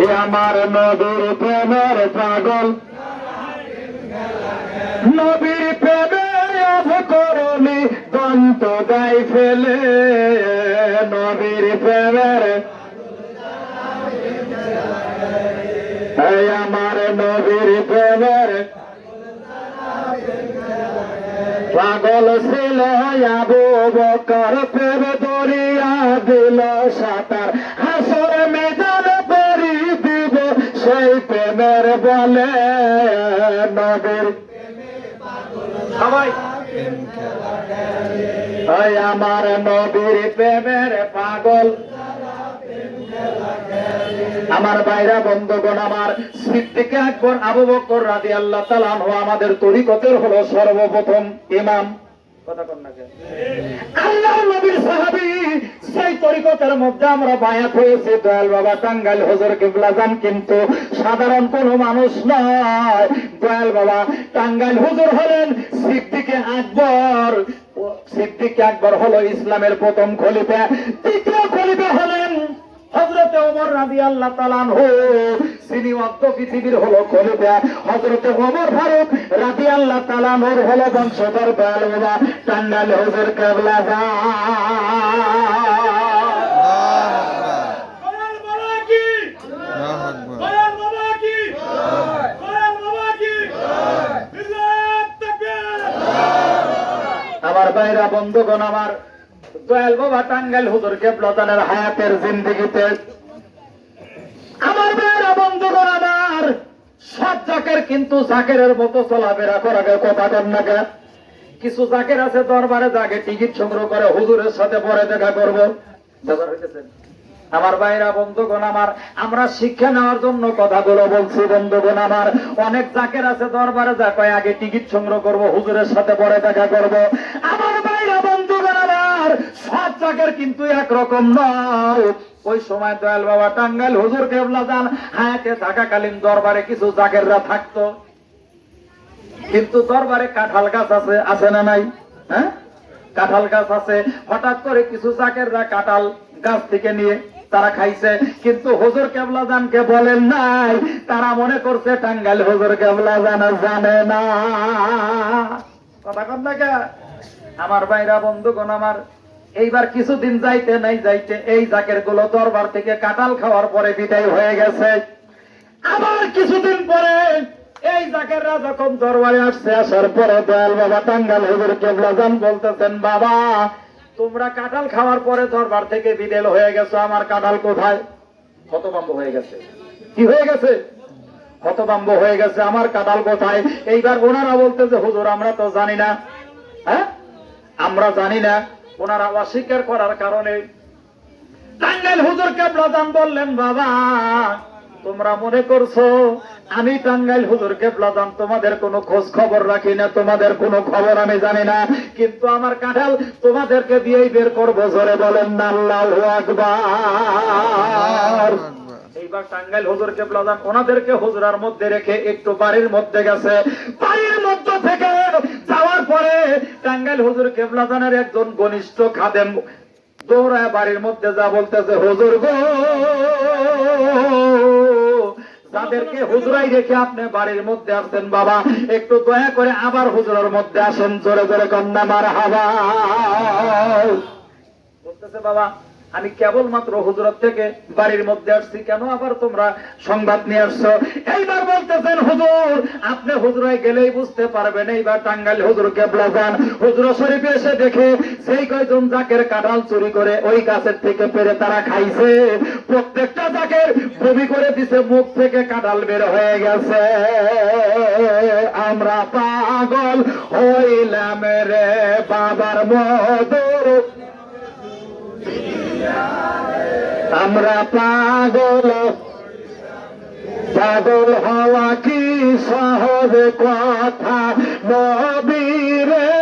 এ আমার নবীর প্রেমের পাগল। নবীর প্রেমে অভ করণি দন্ত গাই ফেলে। নবীর প্রেমের আমার নবীর প্রেমের পাগল ছিল আবু বকর। প্রেম দরিয়া দিল সাঁতার নবীর সবাই। আমার নবীর প্রেমের পাগল। আমার বাইরা বন্ধুগণ, আমার সিদ্দিকে আকবর, আবু বকর রাদি আল্লাহ তালান আমাদের তরিকতের হলো সর্বপ্রথম ইমাম। কথা কন না আল্লাহ নবীর সাহাবী তরিকতের মধ্যে আমরা বায়াত হয়েছি। দয়াল বাবা টাঙ্গাইল হজর কিবলা যান, কিন্তু সাধারণ কোন মানুষ নয়। দয়াল বাবা টাঙ্গাইল হুজুর হলেন সিদ্দিকে আকবর। সিদ্দিকে আকবর হলো ইসলামের প্রথম খলিফা। দ্বিতীয় খলিফা হলেন হজরতে ওমর রাজি আল্লাহ তালান হো শ্রীনিবদ্ধ পৃথিবীর হলো খলিফা। হজরতে ওমর ফারুক রাজি আল্লাহ তালানোর হলো বংশধর। বাবা টাঙ্গাইল হুজুর কেবলা যা দয়াল বাবা কি দয়াল বাবা কি দয়াল বাবা কি বিল্লাহ তাকবীর বাইরা বন্ধুগণ আমার দয়াল বাবা টাঙ্গাইল হুজুর কেবলাদানের হায়াতের জিন্দিগিতে আমার ভাইরা বন্ধুগণ আমার, সব জাকের কিন্তু জাকেরের মতো চলাফেরা করাকে কথা কর না কে? কিছু জাকের আছে দরবারে জাগে টিকিট সংগ্রহ করে, হুজুরের সাথে পরে দেখা করব ব্যাপার হইতেছে? আমার ভাইরা, বন্ধুগণ আমার, আমরা শিক্ষা নেওয়ার জন্য কথাগুলো বলছি, বন্ধুগণ আমার। অনেক জাকের আছে দরবারে, যা কয়, আগে টিকিট সংগ্রহ করব, হুজুরের সাথে পরে দেখা করব। আমার ভাইরা, বন্ধুগণ আমার, সব জাকের কিন্তু একরকম নয়। ওই সময় দয়াল বাবা টাঙ্গাইল, হুজুর কেবলা যান। হায়াতে থাকাকালীন দরবারে কিছু জাকেররা থাকতো। কিন্তু দরবারে কাঁঠাল গাছ আছে আছে না নাই? হ্যাঁ? কাঁঠাল গাছ আছে। হঠাৎ করে কিছু চাকেররা কাঁঠাল গাছ থেকে নিয়ে তারা খাইছে, কিন্তু হুজুর কেবলা জানকে বলেন নাই। তারা মনে করছে টাঙ্গাইল হুজুর কেবলা জান জানে না। কথা কন কে? আমার ভাইরা, বন্ধুগণ আমার, এইবার কিছুদিন যাইতে নাই, যাইতে এই জাকেরগুলো দরবার থেকে কাঁঠাল খাওয়ার পরে বিদায় হয়ে গেছে। আবার কিছুদিন পরে এই জাকেররা যখন দরবারে আসছে, আসার পরে দয়াল বাবা টাঙ্গাল হুজুর কেবলাজান বলতেছেন, বাবা তোমরা কাঁঠাল খাওয়ার পরে দরবার থেকে বিদেল হয়ে গেছো আমার কাঁঠাল কোথায়? হতবাম্ব হয়ে গেছে। কি হয়ে গেছে? হতবাম্ব হয়ে গেছে আমার কাঁঠাল কোথায়? এইবার ওনারা বলতে যে হুজুর আমরা তো জানি না। হ্যাঁ? আমরা জানি না। ওনারা অস্বীকার করার কারণে। টাঙ্গাইল হুজুর কেবলাজান বললেন বাবা। তোমরা মনে করছ, আমি টাঙ্গাইল হুজুর কেবলাজান তোমাদের কোনো খোঁজ খবর রাখি না, তোমাদের কোনো খবর আমি জানি না। কিন্তু আমার কাঁঠাল তোমাদেরকে দিয়েই বের করব, জোরে বলেন না, আল্লাহু আকবার। টাঙ্গাইল হুজুর কেবলাদান ওনাদেরকে হুজুরার মধ্যে রেখে একটু বাড়ির মধ্যে গেছে। বাড়ির মধ্যে থেকে যাওয়ার পরে টাঙ্গাইল হুজুর কেবলাদানের একজন ঘনিষ্ঠ খাদেম দৌড়ায় বাড়ির মধ্যে যা বলতেছে, হুজুর গো! যাদেরকে হুজুরাই রেখে আপনি বাড়ির মধ্যে আসছেন বাবা। একটু দয়া করে আবার হুজুরের মধ্যে আসেন, জোরে জোরে কন্যা মার হাবা বলতেছে, বাবা, আমি কেবলমাত্র হুজুরত থেকে বাড়ির মধ্যে আসছি, কেন আবার তোমরা সংবাদ নিয়ে আসছো? এইবার বলতেছেন, হুজুর, আপনি হুজুরায় গেলেই বুঝতে পারবেন, এইবার টাঙ্গাইল হুজুর কেবলা যান। হুজুর শরীফে এসে দেখে সেই কয়জন জাকের কাঁঠাল চুরি করে ওই গাছের থেকে পেরে তারা খাইছে। প্রত্যেকটা জাকের বমি করে দিছে, মুখ থেকে কাঁঠাল বের হয়ে গেছে। আমরা পাগল হইলাম রে বাবার মধুর। আমরা পাগল। পাগল হওয়া কি সহজ কথা? নবীরের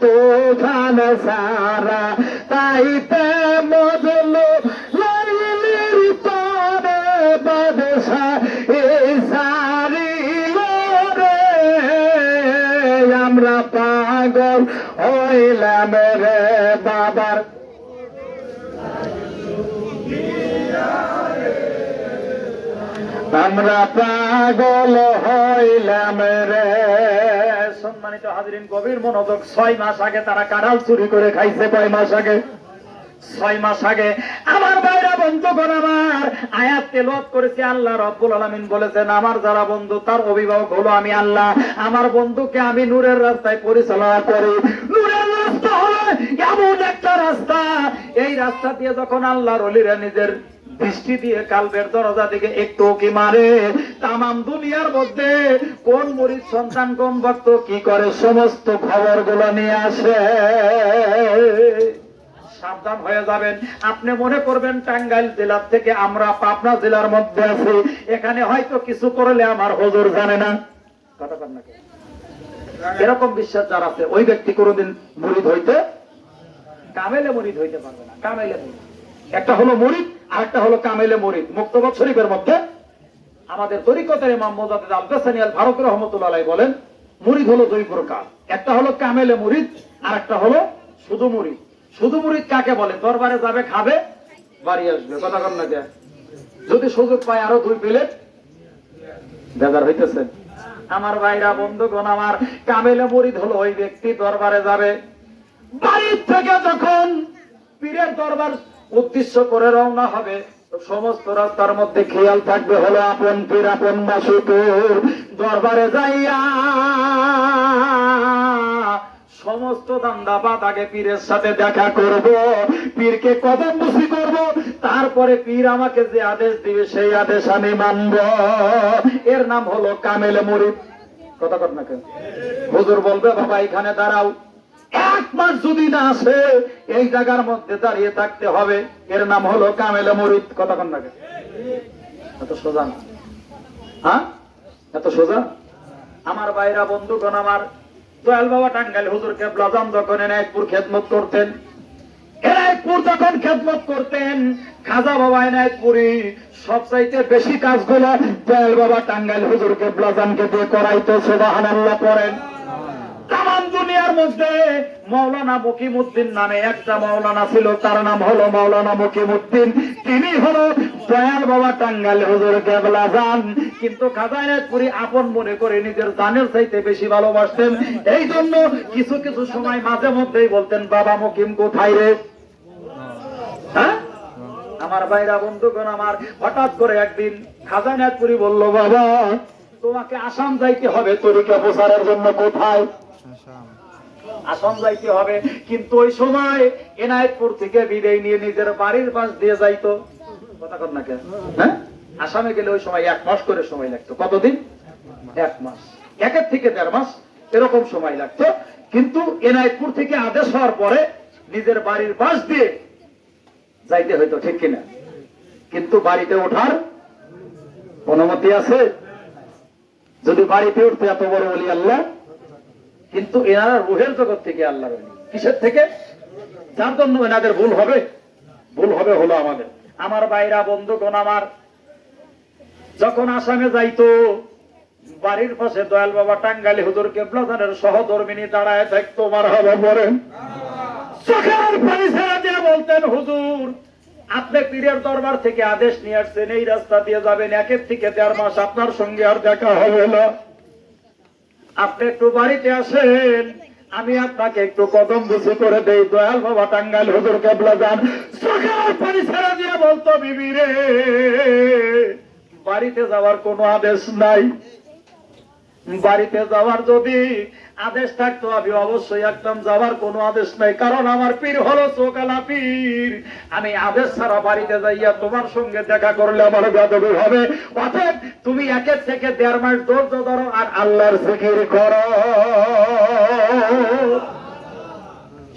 তুফান সারা তাইতে মজলু হইলাম রে বাবার। আমরা পাগল হইলাম রে। সম্মানিত হাজরিন, গভীর মনোযোগ ছয় মাস আগে তারা কাঁড়াল চুরি করে খাইছে, কয় মাস আগে? ছয় মাস আগে আমার ভাইরা বন্ধুগণ আমার আয়াত তেলত করেছে, আল্লাহ রব্বুল আলামিন বলেছেন, আমার যারা বন্ধু, তার অভিভাবক হলো আমি আল্লাহ। আমার বন্ধুকে আমি নূরের রাস্তায় পরিচালনা করি। নূরের রাস্তা হলো এমন একটা রাস্তা। এই রাস্তা দিয়ে যখন আল্লাহর অলিরা নিজের দৃষ্টি দিয়ে কালবের দরজা দিকে একটু কি মারে, তামাম দুনিয়ার মধ্যে কোন মরিদ সন্তান, কোন ভক্ত কি করে সমস্ত খবরগুলো নিয়ে আসে? সাবধান হয়ে যাবেন। আপনি মনে করবেন, টাঙ্গাইল জেলার থেকে আমরা পাবনা জেলার মধ্যে আছি। এখানে হয়তো কিছু করলে আমার হজুর জানে না? এরকম বিশ্বাস যার আছে, ওই ব্যক্তি কোনোদিন মুরিদ হইতে, কামেলে মুরিদ হইতে পারবে না, কামেলে মুরিদ একটা হলো মুরিদ আর একটা হলো কামেলে মুরিদ মুক্তবত শরীফের মধ্যে আমাদের তরিকতের ইমাম মোজাদ্দেদ আলদাসানিয়াল ফারুক রহমতুল্লাহ বলেন মুরিদ হলো দুই প্রকার। একটা হলো কামেলে মুরিদ আর একটা হলো শুধু মুরিদ শুধু মুরিদ কাকে বলে? দরবারে যাবে, খাবে, বাড়ি আসবে। কথা কন না যদি সুযোগ পায় আরও দুই প্লেট। বেজার হইতেছে। আমার ভাইরা, বন্ধুগণ আমার, কামেলে মুরিদ হলো ওই ব্যক্তি, দরবারে যাবে। বাড়ির থেকে যখন পীরের দরবার উদ্দেশ্য করে রওনা হবে, সমস্ত রাস্তার মধ্যে খেয়াল থাকবে হলো আপন পীর, আপন মাসুকুর দরবারে যাইয়া সমস্ত দান্দাবাদ আগে পীরের সাথে দেখা করব। পীরকে কদম বুঝি করব। তারপরে পীর আমাকে যে আদেশ দিবে, সেই আদেশ আমি মানব। এর নাম হলো কামেল মরিদ। কথা কর না কেন? হুজুর বলবে, বাবা, এখানে দাঁড়াও। এক মাস যদি না আসে, এই জায়গার মধ্যে দাঁড়িয়ে থাকতে হবে। এর নাম হলো কামেল মরিদ। কথা কন না কেন? এত সোজা না। হ্যাঁ? এত সোজা? আমার বাইরা বন্ধুগণ আমার দয়াল বাবা টাঙ্গাইল হুজুর কেবলা যান যখন এনায়তপুর খেদমত করতেন। এনায়তপুর যখন খেদমত করতেন, খাজা বাবা এনায়তপুরি সবচাইতে বেশি কাজগুলো দয়াল বাবা টাঙ্গাইল হুজুর কেবলা জানকে দিয়ে করাইতো সোবাহান আল্লাহ করেন। তাম দুনিয়ার মধ্যে মৌলানা মকিমুদ্দিন নামে একটা মৌলানা ছিল, তার নাম হলো মৌলানা মকিমুদ্দিন। তিনি হলো দয়াল বাবা টাঙ্গাইল হুজুর কেবলা যান কিন্তু খাজাইনাথপুরি আপন মনে করে নিজের জানের চাইতে বেশি ভালোবাসতেন। এই জন্য কিছু কিছু সময় মাঝে মধ্যেই বলতেন, বাবা মকিম, কোথায় রে? হ্যাঁ? আমার ভাইরা, বন্ধুগণ আমার, হঠাৎ করে একদিন খাজানাথপুরি বলল, বাবা, তোমাকে আসাম যাইতে হবে তরিকা প্রচারের জন্য কোথায়? আসাম যাইতে হবে। কিন্তু ওই সময় এনায়তপুর থেকে বিদায় নিয়ে নিজের বাড়ির পাশ দিয়ে যাইতো। কথা কর না কেন? হ্যাঁ? আসামে গেলে ওই সময় এক মাস করে সময় লাগতো। কতদিন? এক মাস। একের থেকে দেড় মাস এরকম সময় লাগতো। কিন্তু এনায়তপুর থেকে আদেশ হওয়ার পরে নিজের বাড়ির পাশ দিয়ে যাইতে হইতো, ঠিক কিনা? কিন্তু বাড়িতে ওঠার অনুমতি আছে? যদি বাড়িতে উঠতে এত বড় বলি আল্লাহ কিন্তু এনারা রুহের জগৎ থেকে আল্লাহ কিসের থেকে? যার জন্য এনাদের ভুল হবে। ভুল হবে হলো আমাদের। আমার বাইরা বন্ধুগণ আমার, যখন আসামে যাইতো, বাড়ির পাশে দয়াল বাবা টাঙ্গালি হুজুর কেবলাদানের সহধর্মিনী দাঁড়ায় থাকতো বলতেন, হুজুর, আপনি পীরের দরবার থেকে আদেশ নিয়ে আসছেন, এই রাস্তা দিয়ে যাবেন, একের থেকে দেড় মাস আপনার সঙ্গে আর দেখা হবে না। আপনি একটু বাড়িতে আসেন। আমি আপনাকে একটু কদম বুঝি করে দেই। দয়াল বাবা টাঙ্গাইল হুজুর কেবলা যান। পানি ছেড়ে দিয়ে বলতো, বিবি রে, বাড়িতে যাওয়ার কোনো আদেশ নাই। বাড়িতে যাওয়ার যদি আদেশ থাকতো, আমি অবশ্যই একদম যাওয়ার কোনো আদেশ নাই। কারণ আমার পীর হলো চোকালা পীর। আমি আদেশ ছাড়া বাড়িতে যাইয়া তোমার সঙ্গে দেখা করলে আমার বেদবি হবে। অতএব তুমি একের থেকে দেড় মাস ধৈর্য ধরো আর আল্লাহর জিকির করো।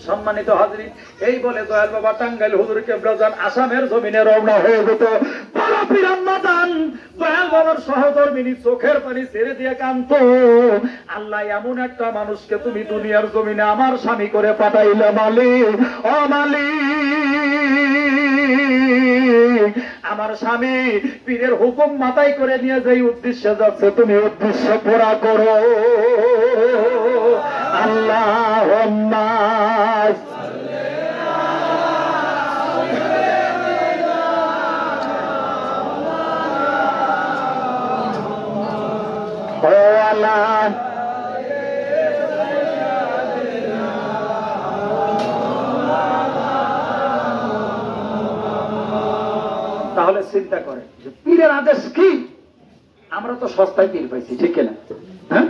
সম্মানিত হাজরি এই বলে দয়াল বাবা টাঙ্গাইল হুজুর কেবরাজান আসামের জমিনে রওনা হয়ে যেত। চোখের পানি ছেড়ে দিয়ে কান্ত আল্লাহ এমন একটা মানুষকে তুমি দুনিয়ার জমিনে আমার স্বামী করে পাঠাইলে মালি ও মালি আমার স্বামী পীরের হুকুম মাথায় করে নিয়ে যেই উদ্দেশ্যে যাচ্ছে, তুমি উদ্দেশ্য পুরা করো। আল্লাহ চিন্তা করে যে পীরের আদেশ কি? আমরা তো সস্তায় পীর পাইছি, ঠিক না হ্যাঁ?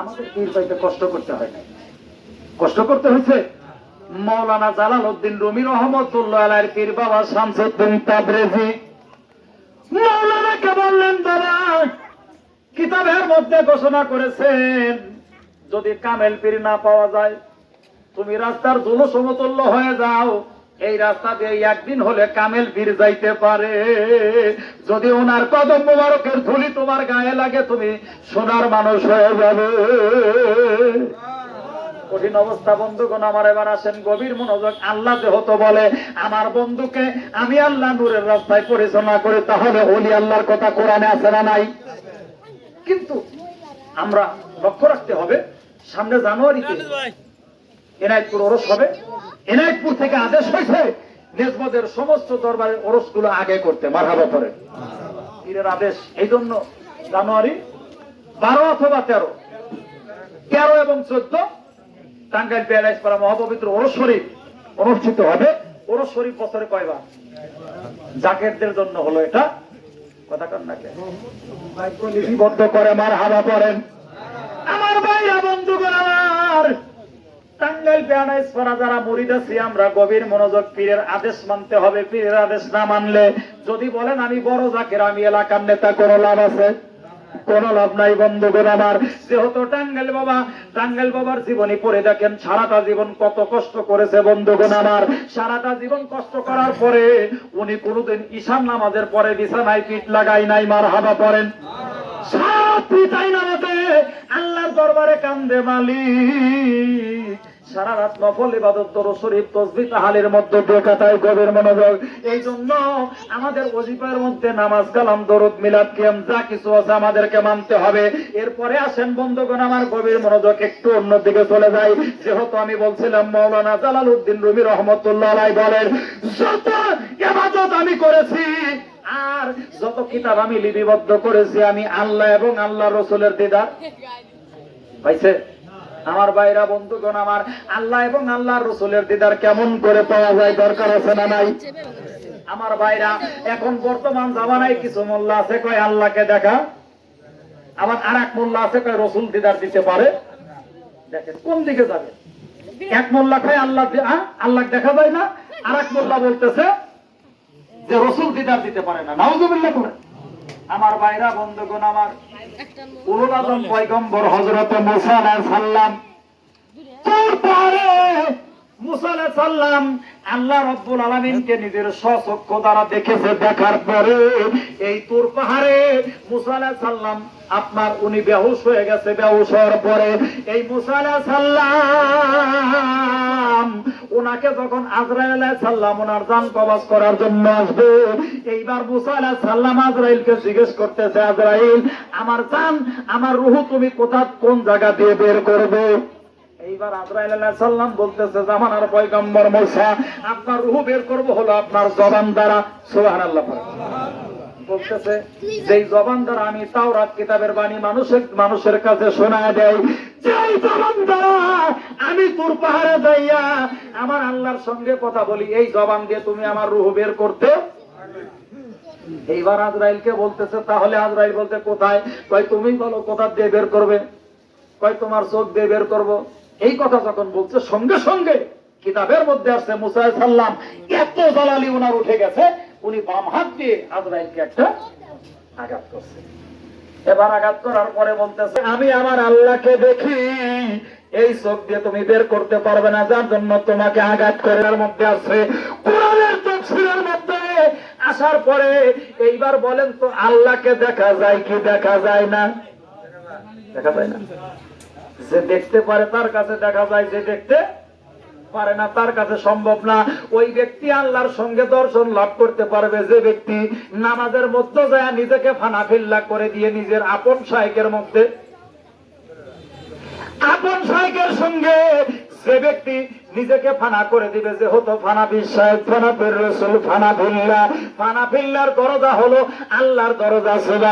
আমাদের পীর পাইতে কষ্ট করতে হয় না। কষ্ট করতে হয়েছে মৌলানা জালাল উদ্দিন রুমি রহমতুল্লাহ আলাইয়ের পীর বাবা শামসুদ্দিন তাবরেজি। মৌলানাকে বললেন, বাবা, কিতাবের মধ্যে ঘোষণা করেছেন, যদি কামেল পীর না পাওয়া যায়, তুমি রাস্তার ধুলো সমতুল্য হয়ে যাও এই রাস্তা দিয়ে একদিন হলে কামেল পীর যাইতে পারে। যদি ওনার কদম মোবারকের ধুলি তোমার গায়ে লাগে, তুমি সোনার মানুষ হয়ে যাবে। কঠিন অবস্থা, বন্ধুগণ, আমার এবার আসেন গভীর মনোযোগ। আল্লাহ যেহেতু বলে, আমার বন্ধুকে আমি আল্লাহ নূরের রাস্তায় পরিচালনা করে, তাহলে ওলি আল্লাহর কথা কোরআনে আছে না নাই? কিন্তু আমরা লক্ষ্য রাখতে হবে, সামনে জানুয়ারিতে এনায়তপুর ওরস হবে। এনায়তপুর থেকে আদেশ হয়েছে নেজমদের সমস্ত দরবারের ওরসগুলো আগে করতে, মারহাবা করে পীরের আদেশ এই জন্য জানুয়ারি বারো অথবা তেরো। তেরো এবং চোদ্দ টাঙ্গাইল প্যারাইজ পাড়া মহাপবিত্র ওরস শরীফ অনুষ্ঠিত হবে। ওরস শরীফ বছরে কয়বার? জাকেরদের জন্য হলো এটা। কথা কান নাকি লিপিবদ্ধ করে মার হাবা করেন আমার ভাইরা বন্ধুগণ আমার টাঙ্গাইল প্যারাইজ পাড়া যারা মুরিদ আছি, আমরা গভীর মনোযোগ পীরের আদেশ মানতে হবে। পীরের আদেশ না মানলে, যদি বলেন আমি বড় জাকের, আমি এলাকার নেতা, কোন লাভ আছে? কোন লাভ নাই, বন্ধুগণ আমার। যেহেতু টাঙ্গাইল বাবা টাঙ্গাইল বাবার জীবনী পড়ে দেখেন, সারাটা জীবন কত কষ্ট করেছে বন্ধুগণ আমার। সারাটা জীবন কষ্ট করার পরে উনি কোনোদিন ঈশান নামাজের পরে বিছানায় পিঠ লাগাই নাই মার হাবা পড়েন সব পিতাই নামাতে আল্লাহর দরবারে কান্দে মালিক। সারা রাত নফল ইবাদত দর শরীফ তসবি তাহালের মধ্যে বেকাতায় গভীর মনোযোগ। এই জন্য আমাদের ওজিফার মধ্যে নামাজ কালাম, দরুদ, মিলাদ, কিয়াম, যা কিছু আছে আমাদেরকে মানতে হবে। এরপরে আসেন বন্ধুগণ, আমার গভীর মনোযোগ একটু অন্যদিকে চলে যায়। যেহেতু আমি বলছিলাম মৌলানা জালাল উদ্দিন রুমি রহমতুল্লাহ বলেন, যত ইবাদত আমি করেছি, আর যত কিতাব আমি লিপিবদ্ধ করেছি, আমি আল্লাহ এবং আল্লাহ রসুলের দিদার। পাইছে? আমার ভাইরা, বন্ধুগণ, আমার আল্লাহ এবং আল্লাহ রসুলের দিদার কেমন করে পাওয়া যায়, দরকার আছে না নাই? আমার ভাইরা, এখন বর্তমান জামানায় কিছু মোল্লা আছে, কয় আল্লাহকে দেখা? আবার আর এক মোল্লা আছে, কয় রসুল দিদার দিতে পারে? দেখেন, কোন দিকে যাবে? এক মোল্লা কয় আল্লাহ আল্লাহ দেখা যায় না? আর এক মোল্লা বলতেছে যে রসুল দিদার দিতে পারে না। নাউজুবিল্লাহ করে। আমার ভাইরা, বন্ধুগণ আমার। উলুল আজম পয়গম্বর হযরত মুসা সালাম। আল্লাহ নিজের স্বচক্ষু দ্বারা দেখেছে, দেখার পরে এই তুর পাহাড়ে সালাম আপনার, উনি বেহুশ হয়ে গেছে, বেহুশ হওয়ার পরে এই মুসা আলাইহিস সালাম ওনাকে যখন আজরাইল আলাইহিস সালাম ওনার জান কবজ করার জন্য আসবে, এইবার মুসা আলাইহিস সালাম আজরাইলকে জিজ্ঞেস করতেছে, আজরাইল, আমার জান আমার রুহু তুমি কোথা, কোন জায়গা দিয়ে বের করবে? এইবার আজরাইল আলাইহিস সালাম বলতেছে, জামানার পয়গম্বর মুসা, আপনার রুহু বের করব হলো আপনার জবান দ্বারা। সুবহানাল্লাহ বলতেছে, যেই জবান দ্বারা আমি তাওরাত কিতাবের বাণী মানুষের মানুষের কাছে শোনায় দেয় যেই জবান দ্বারা আমি তোর পাহাড়ে যাইয়া আমার আল্লাহর সঙ্গে কথা বলি। এই জবান দিয়ে তুমি আমার রুহ বের করতে। এইবার আজরাইলকে বলতেছে, তাহলে আজরাইল বলতে কোথায়? কয়, তুমি বলো, কোথা দিয়ে বের করবে? কয়, তোমার চোখ দিয়ে বের করব। এই কথা যখন বলছে, সঙ্গে সঙ্গে কিতাবের মধ্যে আসছে মুসাই সাল্লাম এত জালালি ওনার উঠে গেছে, উনি বাম হাত দিয়ে আজরাইলকে একটা আঘাত করছে। এবার আঘাত করার পরে বলতেছে, আমি আমার আল্লাহকে দেখি। এই চোখ দিয়ে তুমি বের করতে পারবে না, যার জন্য তোমাকে আঘাত করে এর মধ্যে আছে কোরআনের তফসিরের মধ্যে। আসার পরে এইবার বলেন তো, আল্লাহকে দেখা যায় কি দেখা যায় না? দেখা যায় না। যে দেখতে পারে তার কাছে দেখা যায়, যে দেখতে পারে না, তার কাছে সম্ভব না। ওই ব্যক্তি আল্লাহর সঙ্গে দর্শন লাভ করতে পারবে। যে ব্যক্তি নামাজের মধ্যে যায় নিজেকে ফানাফিল্লা করে দিয়ে নিজের আপন সাইকের মধ্যে, আপন সাইকের সঙ্গে যে ব্যক্তি নিজেকে ফানা করে দিবে, যে হতো ফানা বিশ্বাস, ফানা রসুল ফানা ফিল্লার দরজা হলো আল্লাহর দরজা সুবাহ